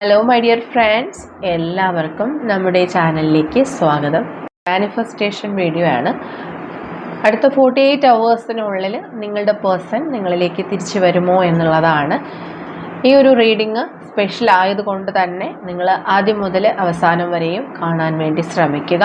Hello my dear friends എല്ലാവർക്കും നമ്മുടെ ചാനലിലേക്ക് സ്വാഗതം. മാനിഫെസ്റ്റേഷൻ വീഡിയോ ആണ്. അടുത്ത ഫോർട്ടി എയ്റ്റ് അവേഴ്സിനുള്ളിൽ നിങ്ങളുടെ പേഴ്സൺ നിങ്ങളിലേക്ക് തിരിച്ചു വരുമോ എന്നുള്ളതാണ് ഈ ഒരു റീഡിങ് സ്പെഷ്യൽ ആയതുകൊണ്ട് തന്നെ നിങ്ങൾ ആദ്യം മുതൽ അവസാനം വരെയും കാണാൻ വേണ്ടി ശ്രമിക്കുക.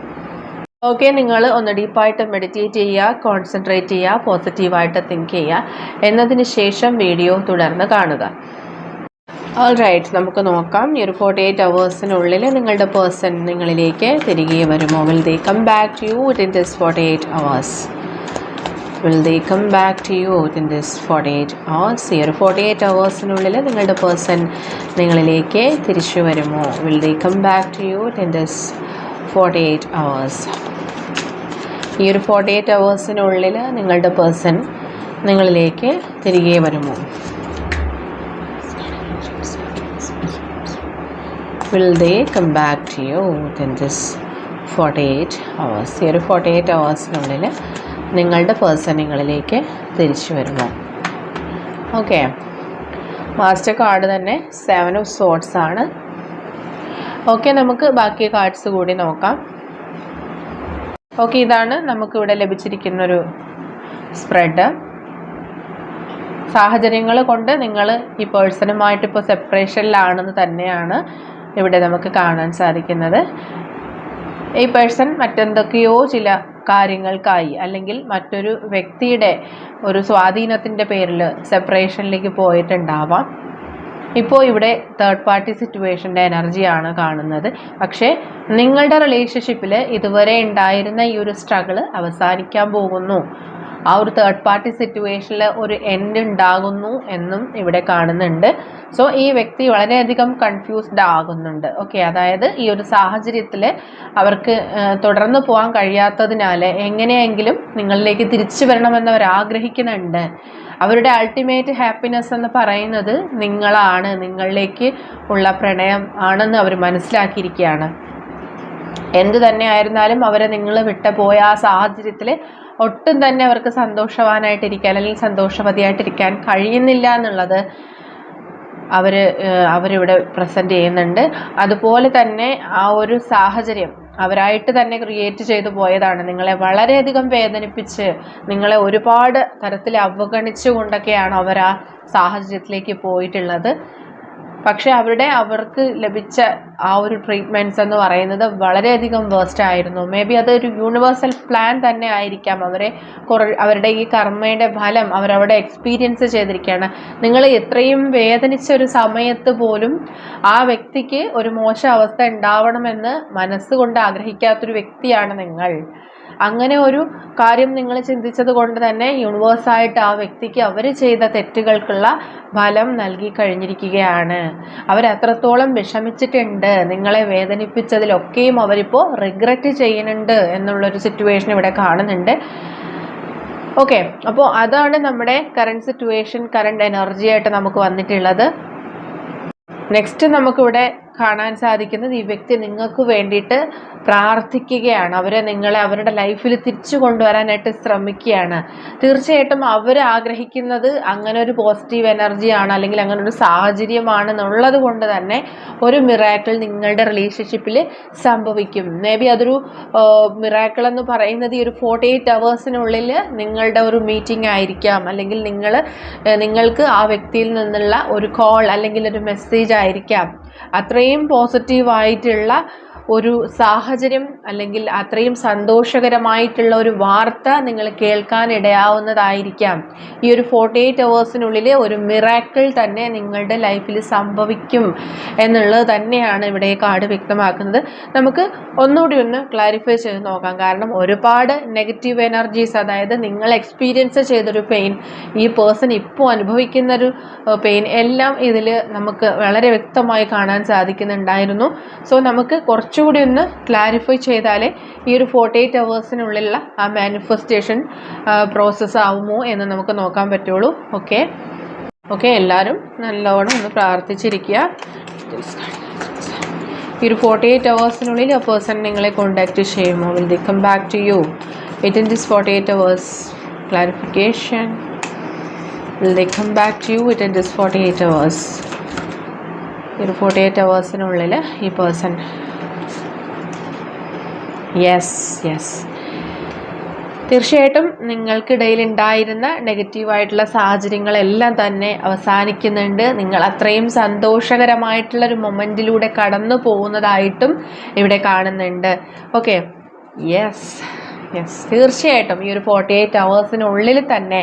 ഓക്കെ നിങ്ങൾ ഒന്ന് ഡീപ്പായിട്ട് മെഡിറ്റേറ്റ് ചെയ്യുക കോൺസെൻട്രേറ്റ് ചെയ്യുക പോസിറ്റീവായിട്ട് തിങ്ക് ചെയ്യുക. എന്നതിന് ശേഷം വീഡിയോ തുടർന്ന് കാണുക. ഓൾ റൈറ്റ് നമുക്ക് നോക്കാം. ഈ ഒരു ഫോർട്ടി എയ്റ്റ് അവേഴ്സിനുള്ളിൽ നിങ്ങളുടെ പേഴ്സൺ നിങ്ങളിലേക്ക് തിരികെ വരുമോ? Will they come back to you it in this forty eight hours will they come back to you in this forty eight hours ഈ ഒരു ഫോർട്ടി എയ്റ്റ് അവേഴ്സിനുള്ളിൽ നിങ്ങളുടെ പേഴ്സൺ നിങ്ങളിലേക്ക് തിരിച്ചു വരുമോ? Will they come back to you in this forty eight hours ഈ ഒരു forty eight അവേഴ്സിനുള്ളിൽ നിങ്ങളുടെ person നിങ്ങളിലേക്ക് തിരികെ വരുമോ? Will they come back to you in this forty eight hours ഈ ഒരു ഫോർട്ടി എയ്റ്റ് അവേഴ്സിനുള്ളിൽ നിങ്ങളുടെ പേഴ്സൺ നിങ്ങളിലേക്ക് തിരിച്ചു വരുമോ? ഓക്കെ മാസ്റ്റർ കാർഡ് തന്നെ സെവൻ ഓഫ് സോട്ട്സ് ആണ്. ഓക്കെ നമുക്ക് ബാക്കി കാർഡ്സ് കൂടി നോക്കാം. ഓക്കെ ഇതാണ് നമുക്കിവിടെ ലഭിച്ചിരിക്കുന്നൊരു സ്പ്രെഡ് സാഹചര്യങ്ങൾ കൊണ്ട് നിങ്ങൾ ഈ പേഴ്സണുമായിട്ട് ഇപ്പോൾ സെപ്പറേഷനിലാണെന്ന് തന്നെയാണ് ഇവിടെ നമുക്ക് കാണാൻ സാധിക്കുന്നത്. ഈ പേഴ്സൺ മറ്റെന്തൊക്കെയോ ചില കാര്യങ്ങൾക്കായി അല്ലെങ്കിൽ മറ്റൊരു വ്യക്തിയുടെ ഒരു സ്വാധീനത്തിന്റെ പേരിൽ സെപ്പറേഷനിലേക്ക് പോയിട്ടുണ്ടാവാം. ഇപ്പോൾ ഇവിടെ തേർഡ് പാർട്ടി സിറ്റുവേഷന്റെ എനർജിയാണ് കാണുന്നത്. പക്ഷേ നിങ്ങളുടെ റിലേഷൻഷിപ്പിൽ ഇതുവരെ ഉണ്ടായിരുന്ന ഈ ഒരു സ്ട്രഗിൾ അവസാനിക്കാൻ പോകുന്നു. ആ ഒരു തേർഡ് പാർട്ടി സിറ്റുവേഷനിൽ ഒരു എൻഡ് ഉണ്ടാകുന്നു എന്നും ഇവിടെ കാണുന്നുണ്ട്. സോ ഈ വ്യക്തി വളരെയധികം കൺഫ്യൂസ്ഡ് ആകുന്നുണ്ട്. ഓക്കെ അതായത് ഈ ഒരു സാഹചര്യത്തിൽ അവർക്ക് തുടർന്ന് പോകാൻ കഴിയാത്തതിനാൽ എങ്ങനെയെങ്കിലും നിങ്ങളിലേക്ക് തിരിച്ചു വരണമെന്ന് അവർ ആഗ്രഹിക്കുന്നുണ്ട്. അവരുടെ അൾട്ടിമേറ്റ് ഹാപ്പിനെസ് എന്ന് പറയുന്നത് നിങ്ങളാണ് നിങ്ങളിലേക്ക് ഉള്ള പ്രണയം ആണെന്ന് അവർ മനസ്സിലാക്കിയിരിക്കുകയാണ്. എന്തു തന്നെ ആയിരുന്നാലും അവരെ നിങ്ങൾ വിട്ട പോയ ആ സാഹചര്യത്തിൽ ഒട്ടും തന്നെ അവർക്ക് സന്തോഷവാനായിട്ടിരിക്കാൻ അല്ലെങ്കിൽ സന്തോഷവതിയായിട്ടിരിക്കാൻ കഴിയുന്നില്ല എന്നുള്ളത് അവർ അവരിവിടെ പ്രസന്റ് ചെയ്യുന്നുണ്ട്. അതുപോലെ തന്നെ ആ ഒരു സാഹചര്യം അവരായിട്ട് തന്നെ ക്രിയേറ്റ് ചെയ്തു പോയതാണ്. നിങ്ങളെ വളരെയധികം വേദനിപ്പിച്ച് നിങ്ങളെ ഒരുപാട് തരത്തിൽ അവഗണിച്ചുകൊണ്ടൊക്കെയാണ് അവർ ആ സാഹചര്യത്തിലേക്ക് പോയിട്ടുള്ളത്. പക്ഷേ അവരുടെ അവർക്ക് ലഭിച്ച ആ ഒരു ട്രീറ്റ്മെന്റ്സ് എന്ന് പറയുന്നത് വളരെയധികം വേസ്റ്റ് ആയിരുന്നു. മേ ബി അതൊരു യൂണിവേഴ്സൽ പ്ലാൻ തന്നെ ആയിരിക്കാം. അവരെ കുറ അവരുടെ ഈ കർമ്മയുടെ ഫലം അവരവിടെ എക്സ്പീരിയൻസ് ചെയ്തിരിക്കുകയാണ്. നിങ്ങൾ എത്രയും വേദനിച്ച ഒരു സമയത്ത് പോലും ആ വ്യക്തിക്ക് ഒരു മോശം അവസ്ഥ ഉണ്ടാവണമെന്ന് മനസ്സുകൊണ്ട് ആഗ്രഹിക്കാത്തൊരു വ്യക്തിയാണ് നിങ്ങൾ. അങ്ങനെ ഒരു കാര്യം നിങ്ങൾ ചിന്തിച്ചത് കൊണ്ട് തന്നെ യൂണിവേഴ്സായിട്ട് ആ വ്യക്തിക്ക് അവർ ചെയ്ത തെറ്റുകൾക്കുള്ള ഫലം നൽകി കഴിഞ്ഞിരിക്കുകയാണ്. അവരത്രത്തോളം വിഷമിച്ചിട്ടുണ്ട്. നിങ്ങളെ വേദനിപ്പിച്ചതിലൊക്കെയും അവരിപ്പോൾ റിഗ്രറ്റ് ചെയ്യുന്നുണ്ട് എന്നുള്ളൊരു സിറ്റുവേഷൻ ഇവിടെ കാണുന്നുണ്ട്. ഓക്കെ അപ്പോൾ അതാണ് നമ്മുടെ കറണ്ട് സിറ്റുവേഷൻ കറണ്ട് എനർജി ആയിട്ട് നമുക്ക് വന്നിട്ടുള്ളത്. നെക്സ്റ്റ് നമുക്കിവിടെ കാണാൻ സാധിക്കുന്നത് ഈ വ്യക്തി നിങ്ങൾക്ക് വേണ്ടിയിട്ട് പ്രാർത്ഥിക്കുകയാണ്. അവരെ നിങ്ങളെ അവരുടെ ലൈഫിൽ തിരിച്ചു കൊണ്ടുവരാനായിട്ട് ശ്രമിക്കുകയാണ്. തീർച്ചയായിട്ടും അവർ ആഗ്രഹിക്കുന്നത് അങ്ങനെ ഒരു പോസിറ്റീവ് എനർജിയാണ് അല്ലെങ്കിൽ അങ്ങനെ ഒരു സാഹചര്യമാണ് എന്നുള്ളത് കൊണ്ട് തന്നെ ഒരു മിറാക്കിൾ നിങ്ങളുടെ റിലേഷൻഷിപ്പിൽ സംഭവിക്കും. മേ ബി അതൊരു മിറാക്കിൾ എന്ന് പറയുന്നത് ഈ ഒരു ഫോർട്ടി എയ്റ്റ് അവേഴ്സിനുള്ളിൽ നിങ്ങളുടെ ഒരു മീറ്റിംഗ് ആയിരിക്കാം. അല്ലെങ്കിൽ നിങ്ങൾ നിങ്ങൾക്ക് ആ വ്യക്തിയിൽ നിന്നുള്ള ഒരു കോൾ അല്ലെങ്കിൽ ഒരു മെസ്സേജ് ആയിരിക്കാം. അത്രയും പോസിറ്റീവായിട്ടുള്ള ഒരു സാഹചര്യം അല്ലെങ്കിൽ അത്രയും സന്തോഷകരമായിട്ടുള്ള ഒരു വാർത്ത നിങ്ങൾ കേൾക്കാൻ ഇടയാവുന്നതായിരിക്കാം. ഈ ഒരു ഫോർട്ടി എയ്റ്റ് അവേഴ്സിനുള്ളിൽ ഒരു മിറാക്കിൾ തന്നെ നിങ്ങളുടെ ലൈഫിൽ സംഭവിക്കും എന്നുള്ളത് തന്നെയാണ് ഇവിടെ കാർഡ് വ്യക്തമാക്കുന്നത്. നമുക്ക് ഒന്നുകൂടി ഒന്ന് ക്ലാരിഫൈ ചെയ്ത് നോക്കാം. കാരണം ഒരുപാട് നെഗറ്റീവ് എനർജീസ് അതായത് നിങ്ങൾ എക്സ്പീരിയൻസ് ചെയ്തൊരു പെയിൻ ഈ പേഴ്സൺ ഇപ്പോൾ അനുഭവിക്കുന്നൊരു പെയിൻ എല്ലാം ഇതിൽ നമുക്ക് വളരെ വ്യക്തമായി കാണാൻ സാധിക്കുന്നുണ്ടായിരുന്നു. സോ നമുക്ക് കുറച്ചുകൂടി ഒന്ന് ക്ലാരിഫൈ ചെയ്താലേ ഈ ഒരു ഫോർട്ടി എയ്റ്റ് അവേഴ്സിനുള്ളിലുള്ള ആ മാനിഫെസ്റ്റേഷൻ പ്രോസസ്സ് ആവുമോ എന്ന് നമുക്ക് നോക്കാൻ പറ്റുള്ളൂ. ഓക്കെ ഓക്കെ എല്ലാവരും നല്ലോണം ഒന്ന് പ്രാർത്ഥിച്ചിരിക്കുക. ഈ ഒരു ഫോർട്ടി എയ്റ്റ് അവേഴ്സിനുള്ളിൽ ആ പേഴ്സൺ നിങ്ങളെ കോണ്ടാക്ട് ചെയ്യുമോ? Will they come back to you with in this forty eight hours clarification will they come back to you with in this forty eight hours ഒരു forty eight അവേഴ്സിനുള്ളിൽ ഈ person yes yes തീർച്ചയായിട്ടും നിങ്ങൾക്കിടയിൽ ഉണ്ടായിരുന്ന നെഗറ്റീവായിട്ടുള്ള സാഹചര്യങ്ങളെല്ലാം തന്നെ അവസാനിക്കുന്നുണ്ട്. നിങ്ങൾ അത്രയും സന്തോഷകരമായിട്ടുള്ള ഒരു മൊമെന്റിലൂടെ കടന്നു പോകുന്നതായിട്ടും ഇവിടെ കാണുന്നുണ്ട്. ഓക്കെ യെസ് യെസ് തീർച്ചയായിട്ടും ഈ ഒരു ഫോർട്ടി എയ്റ്റ് അവേഴ്സിനുള്ളിൽ തന്നെ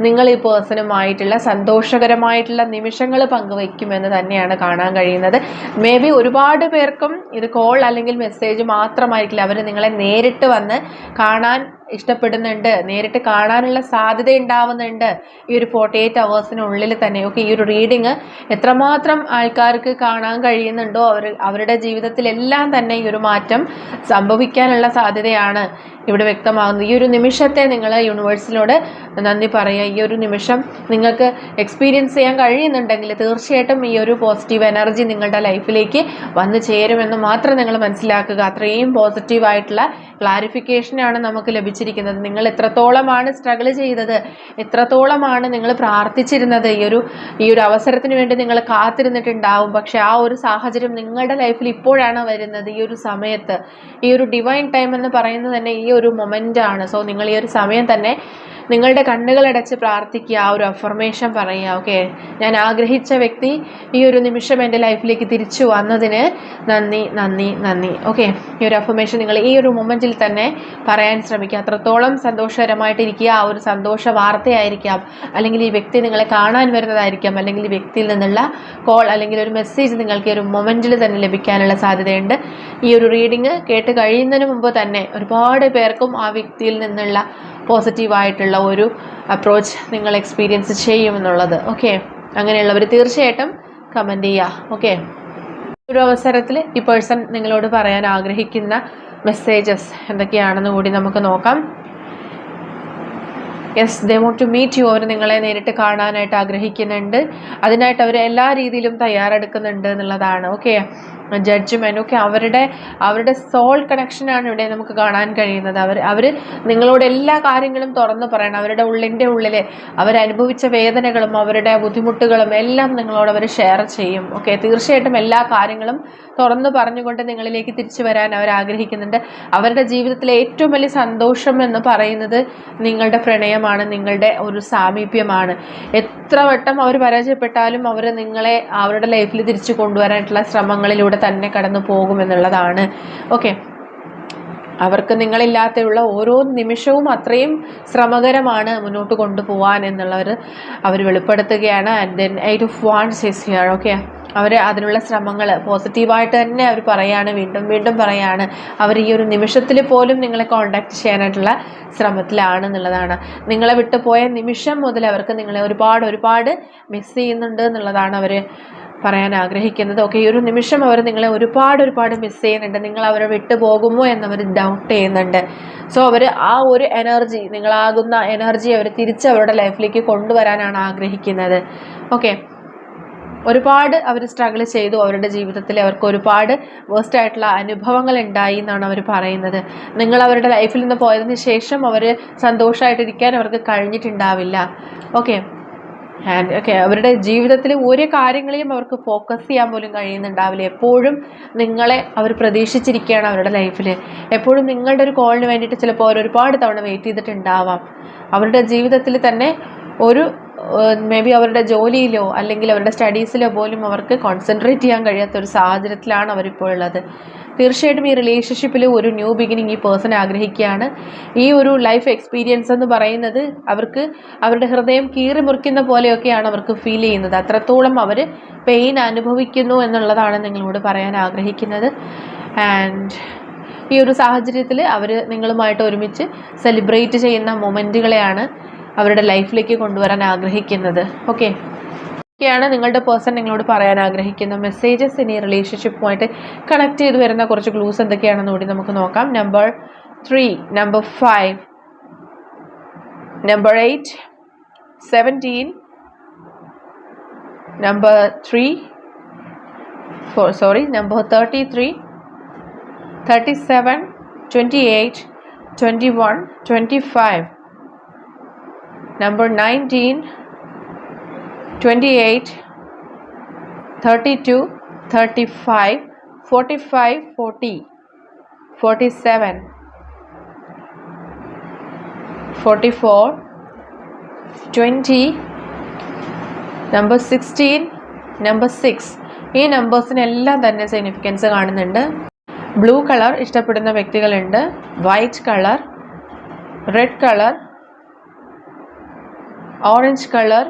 നിങ്ങൾ ഈ പേഴ്സണുമായിട്ടുള്ള സന്തോഷകരമായിട്ടുള്ള നിമിഷങ്ങൾ പങ്കുവയ്ക്കുമെന്ന് തന്നെയാണ് കാണാൻ കഴിയുന്നത്. മേ ബി ഒരുപാട് പേർക്കും ഇത് കോൾ അല്ലെങ്കിൽ മെസ്സേജ് മാത്രമായിരിക്കില്ല. അവർ നിങ്ങളെ നേരിട്ട് വന്ന് കാണാൻ ഇഷ്ടപ്പെടുന്നുണ്ട്. നേരിട്ട് കാണാനുള്ള സാധ്യത ഉണ്ടാവുന്നുണ്ട്. ഈ ഒരു ഫോർട്ടി എയ്റ്റ് അവേഴ്സിനുള്ളിൽ തന്നെ. ഓക്കെ ഈ ഒരു റീഡിങ് എത്രമാത്രം ആൾക്കാർക്ക് കാണാൻ കഴിയുന്നുണ്ടോ? അവർ അവരുടെ ജീവിതത്തിലെല്ലാം തന്നെ ഈ ഒരു മാറ്റം സംഭവിക്കാനുള്ള സാധ്യതയാണ് ഇവിടെ വ്യക്തമാകുന്നത്. ഈ ഒരു നിമിഷത്തെ നിങ്ങൾ യൂണിവേഴ്സിനോട് നന്ദി പറയുക. ഈ ഒരു നിമിഷം നിങ്ങൾക്ക് എക്സ്പീരിയൻസ് ചെയ്യാൻ കഴിയുന്നുണ്ടെങ്കിൽ തീർച്ചയായിട്ടും ഈ ഒരു പോസിറ്റീവ് എനർജി നിങ്ങളുടെ ലൈഫിലേക്ക് വന്നു ചേരുമെന്ന് മാത്രം നിങ്ങൾ മനസ്സിലാക്കുക. അത്രയും പോസിറ്റീവായിട്ടുള്ള ക്ലാരിഫിക്കേഷനാണ് നമുക്ക് ലഭിച്ചിരിക്കുന്നത് നിങ്ങൾ എത്രത്തോളമാണ് സ്ട്രഗിൾ ചെയ്തത്? എത്രത്തോളമാണ് നിങ്ങൾ പ്രാർത്ഥിച്ചിരുന്നത്? ഈ ഒരു ഈ ഒരു അവസരത്തിന് വേണ്ടി നിങ്ങൾ കാത്തിരുന്നിട്ടുണ്ടാവും. പക്ഷെ ആ ഒരു സാഹചര്യം നിങ്ങളുടെ ലൈഫിൽ ഇപ്പോഴാണ് വരുന്നത്. ഈ ഒരു സമയത്ത് ഈ ഒരു ഡിവൈൻ ടൈം എന്ന് പറയുന്നത് തന്നെ ഈ ഒരു മൊമെന്റ് ആണ്. സോ നിങ്ങൾ ഈ ഒരു സമയം തന്നെ നിങ്ങളുടെ കണ്ണുകളടച്ച് പ്രാർത്ഥിക്കുക ആ ഒരു അഫർമേഷൻ പറയുക ഓക്കെ ഞാൻ ആഗ്രഹിച്ച വ്യക്തി ഈ ഒരു നിമിഷം എന്റെ ലൈഫിലേക്ക് തിരിച്ചു വന്നതിന് നന്ദി നന്ദി നന്ദി ഓക്കെ ഈ ഒരു അഫർമേഷൻ നിങ്ങൾ ഈ ഒരു മൊമെന്റിൽ തന്നെ പറയാൻ ശ്രമിക്കുക. അത്രത്തോളം സന്തോഷകരമായിട്ടിരിക്കുക ആ ഒരു സന്തോഷ വാർത്തയായിരിക്കാം. അല്ലെങ്കിൽ ഈ വ്യക്തി നിങ്ങളെ കാണാൻ വരുന്നതായിരിക്കാം. അല്ലെങ്കിൽ ഈ വ്യക്തിയിൽ നിന്നുള്ള കോൾ അല്ലെങ്കിൽ ഒരു മെസ്സേജ് നിങ്ങൾക്ക് ഈ ഒരു മൊമെന്റിൽ തന്നെ ലഭിക്കാനുള്ള സാധ്യതയുണ്ട്. ഈ ഒരു റീഡിങ് കേട്ട് കഴിയുന്നതിന് മുമ്പ് തന്നെ ഒരുപാട് പേർക്കും ആ വ്യക്തിയിൽ നിന്നുള്ള പോസിറ്റീവായിട്ടുള്ള ഒരു അപ്രോച്ച് നിങ്ങൾ എക്സ്പീരിയൻസ് ചെയ്യുമെന്നുള്ളത്. ഓക്കെ അങ്ങനെയുള്ളവർ തീർച്ചയായിട്ടും കമന്റ് ചെയ്യുക ഓക്കെ ഒരു അവസരത്തിൽ ഈ പേഴ്സൺ നിങ്ങളോട് പറയാൻ ആഗ്രഹിക്കുന്ന മെസ്സേജസ് എന്തൊക്കെയാണെന്ന് കൂടി നമുക്ക് നോക്കാം. Yes they want to meet you അവർ നിങ്ങളെ നേരിട്ട് കാണാനായിട്ട് ആഗ്രഹിക്കുന്നുണ്ട്. അതിനായിട്ട് അവർ എല്ലാ രീതിയിലും തയ്യാറെടുക്കുന്നുണ്ട് എന്നുള്ളതാണ്. ഓക്കെ ജഡ്ജ്മെന്റ് ഒക്കെ അവരുടെ അവരുടെ സോൾ കണക്ഷനാണ് ഇവിടെ നമുക്ക് കാണാൻ കഴിയുന്നത്. അവർ അവർ നിങ്ങളോട് എല്ലാ കാര്യങ്ങളും തുറന്നു പറയണം. അവരുടെ ഉള്ളിന്റെ ഉള്ളിൽ അവരനുഭവിച്ച വേദനകളും അവരുടെ ബുദ്ധിമുട്ടുകളും എല്ലാം നിങ്ങളോട് അവർ ഷെയർ ചെയ്യും. ഓക്കെ തീർച്ചയായിട്ടും എല്ലാ കാര്യങ്ങളും തുറന്നു പറഞ്ഞുകൊണ്ട് നിങ്ങളിലേക്ക് തിരിച്ചു വരാൻ അവർ ആഗ്രഹിക്കുന്നുണ്ട്. അവരുടെ ജീവിതത്തിലെ ഏറ്റവും വലിയ സന്തോഷം എന്ന് പറയുന്നത് നിങ്ങളുടെ പ്രണയമാണ് നിങ്ങളുടെ ഒരു സാമീപ്യമാണ്. എത്ര വട്ടം അവർ പരാജയപ്പെട്ടാലും അവർ നിങ്ങളെ അവരുടെ ലൈഫിൽ തിരിച്ചു കൊണ്ടുവരാനായിട്ടുള്ള ശ്രമങ്ങളിലൂടെ തന്നെ കടന്നു പോകുമെന്നുള്ളതാണ് ഓക്കെ അവർക്ക് നിങ്ങളില്ലാത്തുള്ള ഓരോ നിമിഷവും അത്രയും ശ്രമകരമാണ് മുന്നോട്ട് കൊണ്ടുപോകാൻ എന്നുള്ളവർ അവർ വെളിപ്പെടുത്തുകയാണ്. And then eight of wands is here okay അവർ അതിനുള്ള ശ്രമങ്ങൾ പോസിറ്റീവായിട്ട് തന്നെ അവർ പറയാണ്. വീണ്ടും വീണ്ടും പറയാണ്. അവർ ഈ ഒരു നിമിഷത്തിൽ പോലും നിങ്ങളെ കോണ്ടാക്ട് ചെയ്യാനായിട്ടുള്ള ശ്രമത്തിലാണ് എന്നുള്ളതാണ്. നിങ്ങളെ വിട്ടുപോയ നിമിഷം മുതൽ അവർക്ക് നിങ്ങളെ ഒരുപാട് ഒരുപാട് മിസ് ചെയ്യുന്നുണ്ട് എന്നുള്ളതാണ് അവർ പറയാൻ ആഗ്രഹിക്കുന്നത്. ഓക്കെ ഈ ഒരു നിമിഷം അവർ നിങ്ങളെ ഒരുപാട് ഒരുപാട് മിസ് ചെയ്യുന്നുണ്ട്. നിങ്ങൾ അവരെ വിട്ടുപോകുമോ എന്നവർ ഡൗട്ട് ചെയ്യുന്നുണ്ട്. സോ അവർ ആ ഒരു എനർജി നിങ്ങളാകുന്ന എനർജി അവർ തിരിച്ച് അവരുടെ ലൈഫിലേക്ക് കൊണ്ടുവരാനാണ് ആഗ്രഹിക്കുന്നത്. ഓക്കെ ഒരുപാട് അവർ സ്ട്രഗിൾ ചെയ്തു അവരുടെ ജീവിതത്തിൽ. അവർക്ക് ഒരുപാട് വേസ്റ്റ് ആയിട്ടുള്ള അനുഭവങ്ങൾ ഉണ്ടായി എന്നാണ് അവർ പറയുന്നത്. നിങ്ങൾ അവരുടെ ലൈഫിൽ നിന്ന് പോയതിന് ശേഷം അവർ സന്തോഷമായിട്ടിരിക്കാൻ അവർക്ക് കഴിഞ്ഞിട്ടുണ്ടാവില്ല. ഓക്കെ ഓക്കെ അവരുടെ ജീവിതത്തിൽ ഒരു കാര്യങ്ങളെയും അവർക്ക് ഫോക്കസ് ചെയ്യാൻ പോലും കഴിയുന്നുണ്ടാവില്ല. എപ്പോഴും നിങ്ങളെ അവർ പ്രതീക്ഷിച്ചിരിക്കുകയാണ് അവരുടെ ലൈഫിൽ എപ്പോഴും നിങ്ങളുടെ ഒരു കോളിന് വേണ്ടിയിട്ട് ചിലപ്പോൾ അവർ ഒരുപാട് തവണ വെയിറ്റ് ചെയ്തിട്ടുണ്ടാവാം. അവരുടെ ജീവിതത്തിൽ തന്നെ ഒരു മേ ബി അവരുടെ ജോലിയിലോ അല്ലെങ്കിൽ അവരുടെ സ്റ്റഡീസിലോ പോലും അവർക്ക് കോൺസെൻട്രേറ്റ് ചെയ്യാൻ കഴിയാത്ത ഒരു സാഹചര്യത്തിലാണ് അവരിപ്പോൾ ഉള്ളത്. തീർച്ചയായിട്ടും ഈ റിലേഷൻഷിപ്പിൽ ഒരു ന്യൂ ബിഗിനിങ് ഈ പേഴ്സൺ ആഗ്രഹിക്കുകയാണ്. ഈ ഒരു ലൈഫ് എക്സ്പീരിയൻസ് എന്ന് പറയുന്നത് അവർക്ക് അവരുടെ ഹൃദയം കീറി മുറിക്കുന്ന പോലെയൊക്കെയാണ് അവർക്ക് ഫീൽ ചെയ്യുന്നത്. അത്രത്തോളം അവർ പെയിൻ അനുഭവിക്കുന്നു എന്നുള്ളതാണ് നിങ്ങളോട് പറയാൻ ആഗ്രഹിക്കുന്നത്. ആൻഡ് ഈ ഒരു സാഹചര്യത്തിൽ അവർ നിങ്ങളുമായിട്ട് ഒരുമിച്ച് സെലിബ്രേറ്റ് ചെയ്യുന്ന മൊമെന്റുകളെയാണ് അവരുടെ ലൈഫിലേക്ക് കൊണ്ടുവരാൻ ആഗ്രഹിക്കുന്നത്. ഓക്കെ ഒക്കെയാണ് നിങ്ങളുടെ പേഴ്സൺ നിങ്ങളോട് പറയാൻ ആഗ്രഹിക്കുന്ന മെസ്സേജസ് ഇനി റിലേഷൻഷിപ്പുമായിട്ട് കണക്ട് ചെയ്ത് വരുന്ന കുറച്ച് ക്ലൂസ് എന്തൊക്കെയാണെന്ന് കൂടി നമുക്ക് നോക്കാം. Number three number five number eight seventeen number three four sorry number thirty three thirty seven twenty eight twenty one twenty five number 19 28 32 35 45 40 47 44 20 number sixteen number 6 ഈ നമ്പേഴ്സിനെല്ലാം തന്നെ സിഗ്നിഫിക്കൻസ് കാണുന്നുണ്ട്. ബ്ലൂ കളർ ഇഷ്ടപ്പെടുന്ന വ്യക്തികളുണ്ട്. White colour red colour orange colour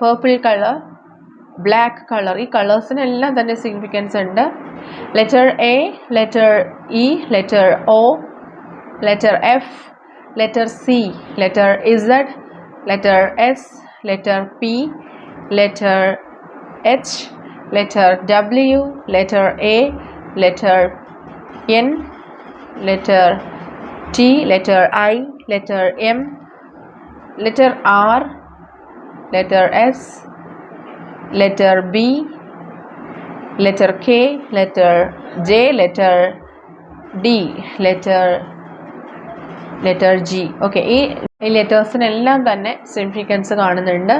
purple colour black colour ഈ കളേഴ്സിനെല്ലാം തന്നെ significance ഉണ്ട്. Letter A letter E letter O letter F letter C letter Z letter S letter P letter H letter W letter A letter N letter T letter I letter M letter R letter S, letter B, letter K, letter J, letter D, letter letter G okay ഈ ലെറ്റേഴ്സിനെല്ലാം തന്നെ significance കാണുന്നുണ്ട്.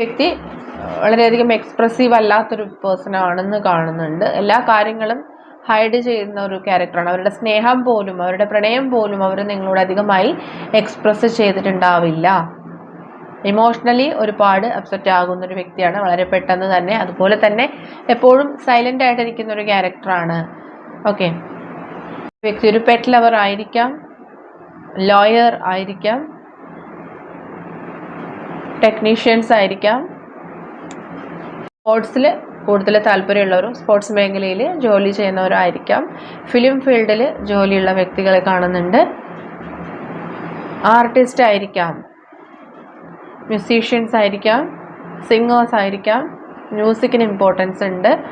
വ്യക്തി വളരെയധികം expressive അല്ലാത്തൊരു person ആണെന്ന് കാണുന്നുണ്ട്. എല്ലാ കാര്യങ്ങളും ഹൈഡ് ചെയ്യുന്ന ഒരു ക്യാരക്ടറാണ് അവരുടെ സ്നേഹം പോലും അവരുടെ പ്രണയം പോലും അവർ നിങ്ങളോട് അധികമായി എക്സ്പ്രസ് ചെയ്തിട്ടുണ്ടാവില്ല. ഇമോഷണലി ഒരുപാട് അപ്സെറ്റ് ആകുന്ന ഒരു വ്യക്തിയാണ്. വളരെ പെട്ടെന്ന് തന്നെ അതുപോലെ തന്നെ എപ്പോഴും സൈലന്റ് ആയിട്ടിരിക്കുന്ന ഒരു ക്യാരക്ടറാണ് ഓക്കെ വ്യക്തി ഒരു പെറ്റ് ലവർ ആയിരിക്കാം ലോയർ ആയിരിക്കാം ടെക്നീഷ്യൻസ് ആയിരിക്കാം. സ്പോർട്സിൽ കൂടുതൽ താല്പര്യമുള്ളവരും സ്പോർട്സ് മേഖലയിൽ ജോലി ചെയ്യുന്നവരായിരിക്കാം. ഫിലിം ഫീൽഡിൽ ജോലിയുള്ള വ്യക്തികളെ കാണുന്നുണ്ട്. ആർട്ടിസ്റ്റ് ആയിരിക്കാം. മ്യൂസീഷ്യൻസ് ആയിരിക്കാം സിംഗേഴ്സ് ആയിരിക്കാം മ്യൂസിക്കിന് ഇമ്പോർട്ടൻസ് ഉണ്ട്.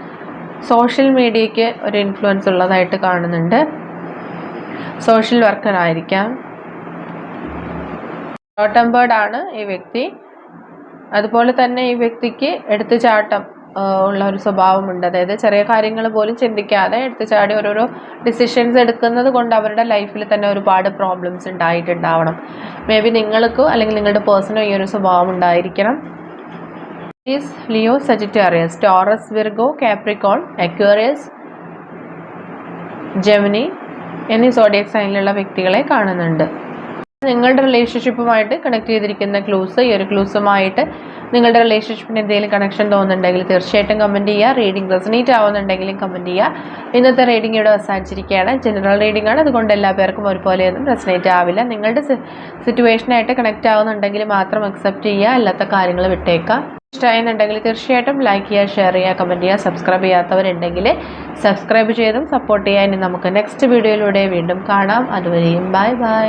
സോഷ്യൽ മീഡിയയ്ക്ക് ഒരു ഇൻഫ്ലുവൻസ് ഉള്ളതായിട്ട് കാണുന്നുണ്ട്. സോഷ്യൽ വർക്കർ ആയിരിക്കാം. ഷോർട്ട് ആണ് ഈ വ്യക്തി. അതുപോലെ തന്നെ ഈ വ്യക്തിക്ക് എടുത്തുചാട്ടം ഉള്ള ഒരു സ്വഭാവമുണ്ട്. അതായത് ചെറിയ കാര്യങ്ങൾ പോലും ചിന്തിക്കാതെ എടുത്തു ചാടി ഓരോരോ ഡിസിഷൻസ് എടുക്കുന്നത് കൊണ്ട് അവരുടെ ലൈഫിൽ തന്നെ ഒരുപാട് പ്രോബ്ലംസ് ഉണ്ടായിട്ടുണ്ടാവണം. മേ ബി നിങ്ങൾക്കോ അല്ലെങ്കിൽ നിങ്ങളുടെ പേഴ്സണോ ഈ ഒരു സ്വഭാവം ഉണ്ടായിരിക്കണം. Aries Leo Sagittarius Taurus Virgo Capricorn Aquarius Gemini എന്നീ സോഡിയക് സൈനിലുള്ള വ്യക്തികളെ കാണുന്നുണ്ട്. നിങ്ങളുടെ റിലേഷൻഷിപ്പുമായിട്ട് കണക്ട് ചെയ്തിരിക്കുന്ന ക്ലൂസ് ഈ ഒരു ക്ലൂസുമായിട്ട് നിങ്ങളുടെ റിലേഷൻഷിപ്പിന് എന്തെങ്കിലും കണക്ഷൻ തോന്നുന്നുണ്ടെങ്കിൽ തീർച്ചയായിട്ടും കമന്റ് ചെയ്യുക. റീഡിംഗ് റെസനേറ്റ് ആവുന്നുണ്ടെങ്കിലും കമന്റ് ചെയ്യുക. ഇന്നത്തെ റീഡിംഗ് ഇവിടെ അവസാനിച്ചിരിക്കുകയാണ്. ജനറൽ റീഡിംഗ് ആണ്. അതുകൊണ്ട് എല്ലാ പേർക്കും ഒരുപോലെയൊന്നും റെസനേറ്റ് ആവില്ല. നിങ്ങളുടെ സിറ്റുവേഷനായിട്ട് കണക്റ്റ് ആവുന്നുണ്ടെങ്കിൽ മാത്രം അക്സെപ്റ്റ് ചെയ്യുക. അല്ലാത്ത കാര്യങ്ങൾ വിട്ടേക്കാം ഇഷ്ടമായെന്നുണ്ടെങ്കിൽ തീർച്ചയായിട്ടും ലൈക്ക് ചെയ്യുക ഷെയർ ചെയ്യുക കമന്റ് ചെയ്യുക സബ്സ്ക്രൈബ് ചെയ്യാത്തവരുണ്ടെങ്കിൽ സബ്സ്ക്രൈബ് ചെയ്തും സപ്പോർട്ട് ചെയ്യാൻ നമുക്ക് നെക്സ്റ്റ് വീഡിയോയിലൂടെ വീണ്ടും കാണാം. അതുവരെയും ബൈ ബൈ